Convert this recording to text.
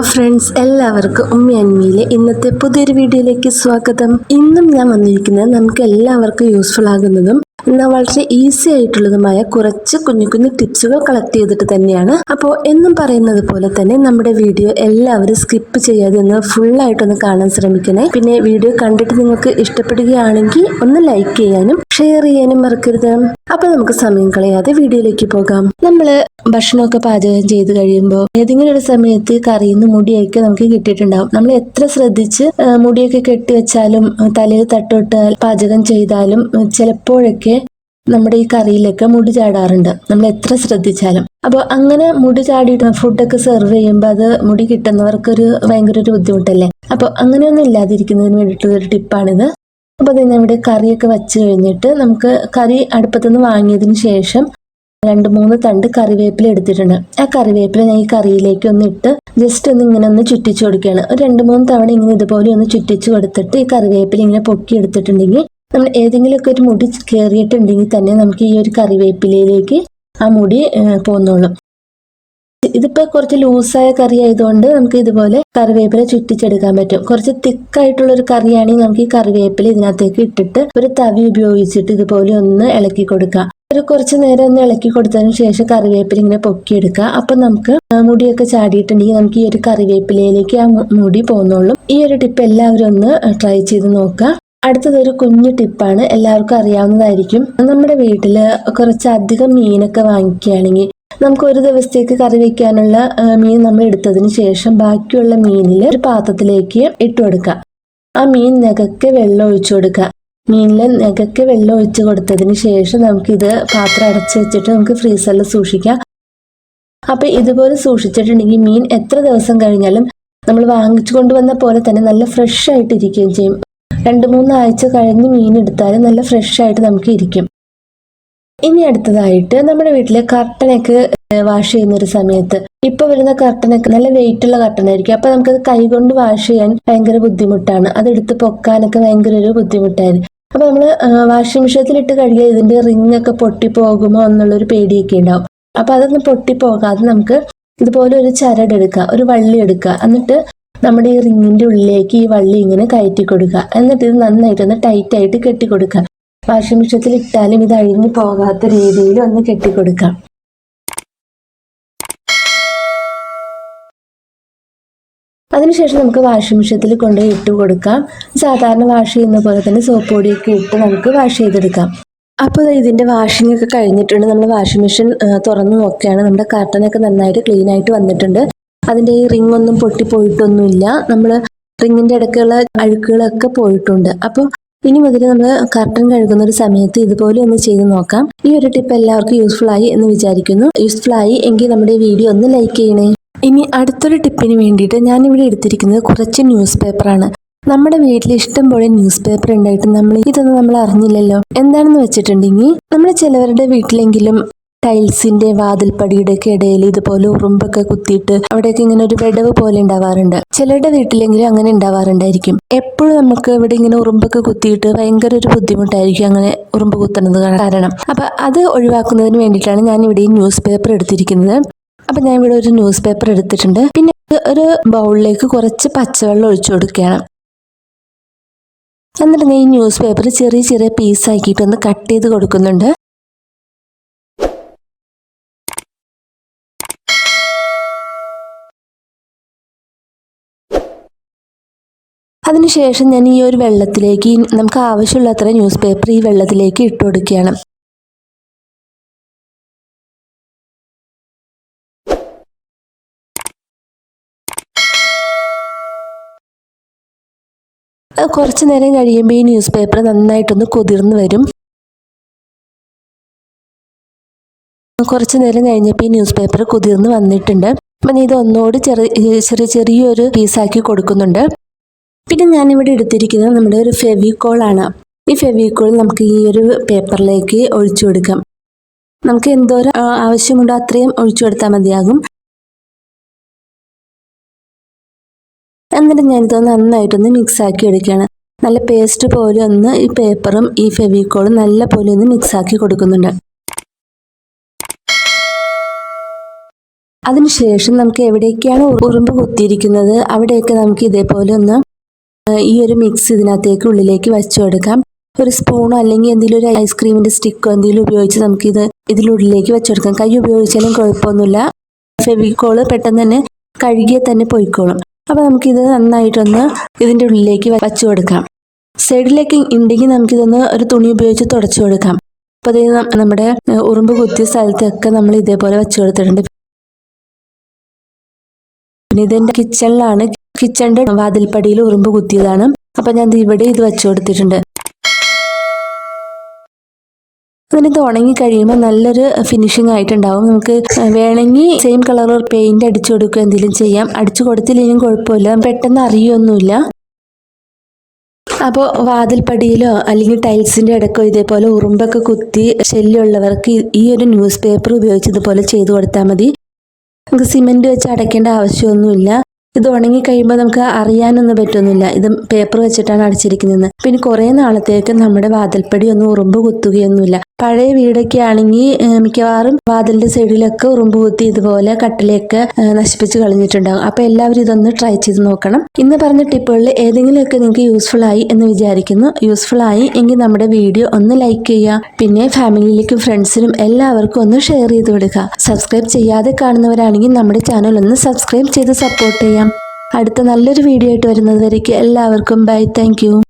Hello friends എല്ലാവർക്കും ഉമ്മി ഇന്നത്തെ പുതിയൊരു വീഡിയോയിലേക്ക് സ്വാഗതം. ഇന്നും ഞാൻ വന്നിരിക്കുന്നത് നമുക്ക് എല്ലാവർക്കും യൂസ്ഫുൾ ആകുന്നതും എന്നാൽ വളരെ ഈസി ആയിട്ടുള്ളതുമായ കുറച്ച് കുഞ്ഞു കുഞ്ഞു ടിപ്സുകൾ കളക്ട് ചെയ്തിട്ട് തന്നെയാണ്. അപ്പോൾ എന്നും പറയുന്നത് പോലെ തന്നെ നമ്മുടെ വീഡിയോ എല്ലാവരും സ്കിപ്പ് ചെയ്യാതെ ഒന്ന് ഫുൾ ആയിട്ടൊന്ന് കാണാൻ ശ്രമിക്കണേ. പിന്നെ വീഡിയോ കണ്ടിട്ട് നിങ്ങൾക്ക് ഇഷ്ടപ്പെടുകയാണെങ്കിൽ ഒന്ന് ലൈക്ക് ചെയ്യാനും ഷെയർ ചെയ്യാനും മറക്കരുത്. അപ്പൊ നമുക്ക് സമയം കളയാതെ വീഡിയോയിലേക്ക് പോകാം. നമ്മൾ ഭക്ഷണമൊക്കെ പാചകം ചെയ്ത് കഴിയുമ്പോൾ ഏതെങ്കിലും ഒരു സമയത്ത് കറിയിൽ മുടിയൊക്കെ നമുക്ക് കിട്ടിയിട്ടുണ്ടാവും. നമ്മൾ എത്ര ശ്രദ്ധിച്ച് മുടിയൊക്കെ കെട്ടി വെച്ചാലും തലയിൽ തട്ടൊട്ടാൽ പാചകം ചെയ്താലും ചിലപ്പോഴൊക്കെ നമ്മുടെ ഈ കറിയിലൊക്കെ മുടി ചാടാറുണ്ട്. നമ്മൾ എത്ര ശ്രദ്ധിച്ചാലും. അപ്പോൾ അങ്ങനെ മുടി ചാടിയിട്ട് ഫുഡൊക്കെ സെർവ് ചെയ്യുമ്പോൾ അത് മുടി കിട്ടുന്നവർക്കൊരു ഭയങ്കര ഒരു ബുദ്ധിമുട്ടല്ലേ? അപ്പോൾ അങ്ങനെയൊന്നും ഇല്ലാതിരിക്കുന്നതിന് വേണ്ടിയിട്ടുള്ള ഒരു ടിപ്പാണിത്. അപ്പോൾ അതിന് ഇവിടെ കറിയൊക്കെ വെച്ച് കഴിഞ്ഞിട്ട് നമുക്ക് കറി അടുപ്പത്തുനിന്ന് വാങ്ങിയതിന് ശേഷം രണ്ട് മൂന്ന് തണ്ട് കറിവേപ്പില എടുത്തിട്ടുണ്ട്. ആ കറിവേപ്പില ഞാൻ ഈ കറിയിലേക്ക് ഒന്ന് ഇട്ട് ജസ്റ്റ് ഒന്ന് ഇങ്ങനെ ഒന്ന് ചുറ്റിച്ചു കൊടുക്കുകയാണ്. ഒരു രണ്ട് മൂന്ന് തവണ ഇങ്ങനെ ഇതുപോലെ ഒന്ന് ചുറ്റിച്ചു കൊടുത്തിട്ട് ഈ കറിവേപ്പില ഇങ്ങനെ പൊക്കി എടുത്തിട്ടുണ്ടെങ്കിൽ നമ്മൾ ഏതെങ്കിലുമൊക്കെ ഒരു മുടി കയറിയിട്ടുണ്ടെങ്കിൽ തന്നെ നമുക്ക് ഈ ഒരു കറിവേപ്പിലയിലേക്ക് ആ മുടി പോന്നോളും. ഇതിപ്പോ കുറച്ച് ലൂസായ കറി ആയതുകൊണ്ട് നമുക്ക് ഇതുപോലെ കറിവേപ്പില ചുറ്റിച്ചെടുക്കാൻ പറ്റും. കുറച്ച് തിക്കായിട്ടുള്ള ഒരു കറിയാണെങ്കിൽ നമുക്ക് ഈ കറിവേപ്പില ഇതിനകത്തേക്ക് ഇട്ടിട്ട് ഒരു തവി ഉപയോഗിച്ചിട്ട് ഇതുപോലെ ഒന്ന് ഇളക്കി കൊടുക്കാം. ഒരു കുറച്ച് നേരം ഒന്ന് ഇളക്കി കൊടുത്തതിന് ശേഷം കറിവേപ്പില ഇങ്ങനെ പൊക്കിയെടുക്കുക അപ്പൊ നമുക്ക് മുടിയൊക്കെ ചാടിയിട്ടുണ്ടെങ്കിൽ നമുക്ക് ഈ ഒരു കറിവേപ്പിലയിലേക്ക് ആ മുടി പോകുന്നുള്ളൂ ഈ ഒരു ടിപ്പ് എല്ലാവരും ഒന്ന് ട്രൈ ചെയ്ത് നോക്കുക. അടുത്തത് ഒരു കുഞ്ഞു ടിപ്പാണ് എല്ലാവർക്കും അറിയാവുന്നതായിരിക്കും. നമ്മുടെ വീട്ടിൽ കുറച്ചധികം മീനൊക്കെ വാങ്ങിക്കുകയാണെങ്കിൽ നമുക്ക് ഒരു ദിവസത്തേക്ക് കറി വെക്കാനുള്ള മീൻ നമ്മൾ എടുത്തതിന് ശേഷം ബാക്കിയുള്ള മീനിൽ ഒരു പാത്രത്തിലേക്ക് ഇട്ട് കൊടുക്കുക. ആ മീൻ നെകക്കെ വെള്ളം ഒഴിച്ചു കൊടുക്കുക. മീനിൽ നെകക്കെ വെള്ളം ഒഴിച്ച് കൊടുത്തതിന് ശേഷം നമുക്കിത് പാത്രം അടച്ചു വെച്ചിട്ട് നമുക്ക് ഫ്രീസറിൽ സൂക്ഷിക്കാം. അപ്പൊ ഇതുപോലെ സൂക്ഷിച്ചിട്ടുണ്ടെങ്കിൽ മീൻ എത്ര ദിവസം കഴിഞ്ഞാലും നമ്മൾ വാങ്ങിച്ചു കൊണ്ടുവന്ന പോലെ തന്നെ നല്ല ഫ്രഷ് ആയിട്ട് ഇരിക്കുകയും ചെയ്യും. രണ്ട് മൂന്ന് ആഴ്ച കഴിഞ്ഞ് മീൻ എടുത്താലും നല്ല ഫ്രഷ് ആയിട്ട് നമുക്ക് ഇരിക്കും. ഇനി അടുത്തതായിട്ട് നമ്മുടെ വീട്ടിലെ കർട്ടനൊക്കെ വാഷ് ചെയ്യുന്ന ഒരു സമയത്ത് ഇപ്പൊ വരുന്ന കർട്ടനൊക്കെ നല്ല വെയിറ്റ് ഉള്ള കർട്ടനായിരിക്കും. അപ്പൊ നമുക്കത് കൈകൊണ്ട് വാഷ് ചെയ്യാൻ ഭയങ്കര ബുദ്ധിമുട്ടാണ്. അത് എടുത്ത് പൊക്കാനൊക്കെ ഭയങ്കര ഒരു ബുദ്ധിമുട്ടായിരുന്നു അപ്പൊ നമ്മൾ വാഷിംഗ് മെഷീനത്തിൽ ഇട്ട് കഴുകിയാൽ ഇതിന്റെ റിംഗ് ഒക്കെ പൊട്ടി പോകുമോ എന്നുള്ളൊരു പേടിയൊക്കെ ഉണ്ടാവും. അപ്പൊ അതൊന്ന് പൊട്ടി പോകാതെ നമുക്ക് ഇതുപോലെ ഒരു ചരട് എടുക്കുക ഒരു വള്ളി എടുക്കുക എന്നിട്ട് നമ്മുടെ ഈ റിങ്ങിന്റെ ഉള്ളിലേക്ക് ഈ വള്ളി ഇങ്ങനെ കയറ്റി കൊടുക്കുക. എന്നിട്ട് ഇത് നന്നായിട്ടൊന്ന് ടൈറ്റ് ആയിട്ട് കെട്ടി കൊടുക്കുക വാഷിംഗ് മെഷീനത്തിൽ ഇട്ടാലും ഇത് അഴിഞ്ഞു പോകാത്ത രീതിയിൽ ഒന്ന് കെട്ടിക്കൊടുക്കാം. അതിനുശേഷം നമുക്ക് വാഷിംഗ് മെഷീനത്തിൽ കൊണ്ടുപോയി ഇട്ട് കൊടുക്കാം. സാധാരണ വാഷ് ചെയ്യുന്ന പോലെ തന്നെ സോപ്പ് പൊടിയൊക്കെ ഇട്ട് നമുക്ക് വാഷ് ചെയ്തെടുക്കാം. അപ്പോൾ ഇതിന്റെ വാഷിംഗ് ഒക്കെ കഴിഞ്ഞിട്ടുണ്ട്. നമ്മൾ വാഷിംഗ് മെഷീൻ തുറന്നു നോക്കുകയാണ്. നമ്മുടെ കർട്ടനൊക്കെ നന്നായിട്ട് ക്ലീൻ ആയിട്ട് വന്നിട്ടുണ്ട്. അതിന്റെ ഈ റിംഗ് ഒന്നും പൊട്ടിപ്പോയിട്ടൊന്നുമില്ല. നമ്മൾ റിങ്ങിന്റെ ഇടയ്ക്കുള്ള അഴുക്കുകളൊക്കെ പോയിട്ടുണ്ട്. അപ്പോൾ ഇനി മുതൽ നമ്മൾ കർട്ടൻ കഴുകുന്ന ഒരു സമയത്ത് ഇതുപോലെ ഒന്ന് ചെയ്ത് നോക്കാം. ഈ ഒരു ടിപ്പ് എല്ലാവർക്കും യൂസ്ഫുൾ ആയി എന്ന് വിചാരിക്കുന്നു. യൂസ്ഫുൾ ആയി എങ്കിൽ നമ്മുടെ വീഡിയോ ഒന്ന് ലൈക്ക് ചെയ്യണേ. ഇനി അടുത്തൊരു ടിപ്പിന് വേണ്ടിയിട്ട് ഞാൻ ഇവിടെ എടുത്തിരിക്കുന്നത് കുറച്ച് ന്യൂസ് പേപ്പറാണ് നമ്മുടെ വീട്ടിൽ ഇഷ്ടം പോലെ ന്യൂസ് പേപ്പർ ഉണ്ടായിട്ട് നമ്മൾ ഇതൊന്നും നമ്മൾ അറിഞ്ഞില്ലല്ലോ. എന്താണെന്ന് വെച്ചിട്ടുണ്ടെങ്കിൽ നമ്മൾ ചിലവരുടെ വീട്ടിലെങ്കിലും ടൈൽസിന്റെ വാതിൽപ്പടിയുടെ ഒക്കെ ഇടയിൽ ഇതുപോലെ ഉറുമ്പൊക്കെ കുത്തിയിട്ട് അവിടെയൊക്കെ ഇങ്ങനെ ഒരു വിടവ് പോലെ ഉണ്ടാവാറുണ്ട്. ചിലരുടെ വീട്ടിലെങ്കിലും അങ്ങനെ ഉണ്ടാവാറുണ്ടായിരിക്കും. എപ്പോഴും നമുക്ക് ഇവിടെ ഇങ്ങനെ ഉറുമ്പൊക്കെ കുത്തിയിട്ട് ഭയങ്കര ഒരു ബുദ്ധിമുട്ടായിരിക്കും അങ്ങനെ ഉറുമ്പ് കുത്തുന്നത് കാരണം. അപ്പൊ അത് ഒഴിവാക്കുന്നതിന് വേണ്ടിയിട്ടാണ് ഞാൻ ഇവിടെ ഈ ന്യൂസ് പേപ്പർ എടുത്തിരിക്കുന്നത്. അപ്പൊ ഞാൻ ഇവിടെ ഒരു ന്യൂസ് പേപ്പർ എടുത്തിട്ടുണ്ട്. പിന്നെ ഒരു ബൗളിലേക്ക് കുറച്ച് പച്ചവെള്ളം ഒഴിച്ചു കൊടുക്കുകയാണ്. എന്നിട്ട് ഈ ന്യൂസ് പേപ്പർ ചെറിയ ചെറിയ പീസ് ആക്കിയിട്ട് ഒന്ന് കട്ട് ചെയ്ത് കൊടുക്കുന്നുണ്ട്. അതിനുശേഷം ഞാൻ ഈ ഒരു വെള്ളത്തിലേക്ക് നമുക്ക് ആവശ്യമുള്ളത്ര ന്യൂസ് പേപ്പർ ഈ വെള്ളത്തിലേക്ക് ഇട്ട് കൊടുക്കുകയാണ്. കുറച്ച് നേരം കഴിയുമ്പോൾ ഈ ന്യൂസ് പേപ്പർ നന്നായിട്ടൊന്ന് കുതിർന്ന് വരും. കുറച്ച് നേരം കഴിഞ്ഞപ്പോൾ ഈ ന്യൂസ് പേപ്പർ കുതിർന്ന് വന്നിട്ടുണ്ട്. അപ്പം ഇത് ഒന്നുകൂടി ചെറിയ ചെറിയ ചെറിയൊരു പീസാക്കി കൊടുക്കുന്നുണ്ട്. പിന്നെ ഞാനിവിടെ എടുത്തിരിക്കുന്നത് നമ്മുടെ ഒരു ഫെവിക്കോൾ ആണ് ഈ ഫെവിക്കോൾ നമുക്ക് ഈ ഒരു പേപ്പറിലേക്ക് ഒഴിച്ചു കൊടുക്കാം. നമുക്ക് എന്തോരം ആവശ്യമുണ്ടോ അത്രയും ഒഴിച്ചു കൊടുത്താൽ മതിയാകും. എന്നിട്ട് ഞാനിത് നന്നായിട്ടൊന്ന് മിക്സ് ആക്കി എടുക്കുകയാണ്. നല്ല പേസ്റ്റ് പോലെ ഒന്ന് ഈ പേപ്പറും ഈ ഫെവിക്കോളും നല്ല പോലെ ഒന്ന് മിക്സ് ആക്കി കൊടുക്കുന്നുണ്ട്. അതിനുശേഷം നമുക്ക് എവിടേക്കാണ് ഉറുമ്പ് കുത്തിയിരിക്കുന്നത് അവിടെയൊക്കെ നമുക്ക് ഇതേപോലെ ഒന്ന് ഈ ഒരു മിക്സ് ഇതിനകത്തേക്ക് ഉള്ളിലേക്ക് വെച്ചു കൊടുക്കാം. ഒരു സ്പൂണോ അല്ലെങ്കിൽ എന്തെങ്കിലും ഒരു ഐസ്ക്രീമിന്റെ സ്റ്റിക്കോ എന്തെങ്കിലും ഉപയോഗിച്ച് നമുക്കിത് ഇതിനുള്ളിലേക്ക് വെച്ചു കൊടുക്കാം. കൈ ഉപയോഗിച്ചാലും കുഴപ്പമൊന്നുമില്ല. ഫെവിക്കോൾ പെട്ടെന്ന് തന്നെ കഴുകിയാൽ തന്നെ പോയിക്കോളും. അപ്പോൾ നമുക്കിത് നന്നായിട്ടൊന്ന് ഇതിന്റെ ഉള്ളിലേക്ക് വച്ചു കൊടുക്കാം. സൈഡിലേക്ക് ഉണ്ടെങ്കിൽ നമുക്കിതൊന്ന് ഒരു തുണി ഉപയോഗിച്ച് തുടച്ചു കൊടുക്കാം. അപ്പോൾ ഇത് നമ്മുടെ ഉറുമ്പ് കുത്തിയ സ്ഥലത്തൊക്കെ നമ്മൾ ഇതേപോലെ വെച്ചു കൊടുത്തിട്ടുണ്ട്. പിന്നെ ഇതെന്റെ കിച്ചണിലാണ് കിച്ചണിന്റെ വാതിൽപ്പടിയിൽ ഉറുമ്പ് കുത്തിയതാണ്. അപ്പൊ ഞാൻ ഇവിടെ ഇത് വെച്ചു കൊടുത്തിട്ടുണ്ട്. ഇത് ഉണങ്ങി കഴിയുമ്പോൾ നല്ലൊരു ഫിനിഷിംഗ് ആയിട്ടുണ്ടാവും. നമുക്ക് വേണമെങ്കിൽ സെയിം കളർ പെയിന്റ് അടിച്ചു കൊടുക്കുക എന്തെങ്കിലും ചെയ്യാം. അടിച്ചു കൊടുത്തില്ലെങ്കിലും കുഴപ്പമില്ല. പെട്ടെന്ന് അറിയൊന്നുമില്ല. അപ്പോൾ വാതിൽപ്പടിയിലോ അല്ലെങ്കിൽ ടൈൽസിന്റെ ഇടക്കോ ഇതേപോലെ ഉറുമ്പൊക്കെ കുത്തി ശല്യമുള്ളവർക്ക് ഈ- ഒരു ന്യൂസ് പേപ്പർ ഉപയോഗിച്ച് ഇതുപോലെ ചെയ്തു കൊടുത്താൽ മതി. നമുക്ക് സിമെന്റ് വെച്ച് അടയ്ക്കേണ്ട ആവശ്യമൊന്നുമില്ല. ഇത് ഉണങ്ങി കഴിയുമ്പോൾ നമുക്ക് അറിയാനൊന്നും പറ്റുന്നില്ല. ഇത് പേപ്പർ വെച്ചിട്ടാണ് അടച്ചിരിക്കുന്നത്. പിന്നെ കുറേ നാളത്തേക്ക് നമ്മുടെ വാതിൽപ്പടി ഒന്നും ഉറുമ്പ് കുത്തുകയൊന്നുമില്ല. പഴയ വീടൊക്കെ ആണെങ്കിൽ മിക്കവാറും വാതിലിന്റെ സൈഡിലൊക്കെ ഉറുമ്പ് കുത്തി ഇതുപോലെ കട്ടിലൊക്കെ നശിപ്പിച്ച് കളഞ്ഞിട്ടുണ്ടാകും അപ്പൊ എല്ലാവരും ഇതൊന്ന് ട്രൈ ചെയ്ത് നോക്കണം. ഇന്ന് പറഞ്ഞ ടിപ്പുകളിൽ ഏതെങ്കിലുമൊക്കെ നിങ്ങൾക്ക് യൂസ്ഫുൾ ആയി എന്ന് വിചാരിക്കുന്നു. യൂസ്ഫുൾ ആയി എങ്കിൽ നമ്മുടെ വീഡിയോ ഒന്ന് ലൈക്ക് ചെയ്യുക. പിന്നെ ഫാമിലിയിലേക്കും ഫ്രണ്ട്സിനും എല്ലാവർക്കും ഒന്ന് ഷെയർ ചെയ്ത് കൊടുക്കുക സബ്സ്ക്രൈബ് ചെയ്യാതെ കാണുന്നവരാണെങ്കിൽ നമ്മുടെ ചാനൽ ഒന്ന് സബ്സ്ക്രൈബ് ചെയ്ത് സപ്പോർട്ട് ചെയ്യാം. അടുത്ത നല്ലൊരു വീഡിയോ ആയിട്ട് വരുന്നത് വരയ്ക്ക് എല്ലാവർക്കും ബൈ താങ്ക്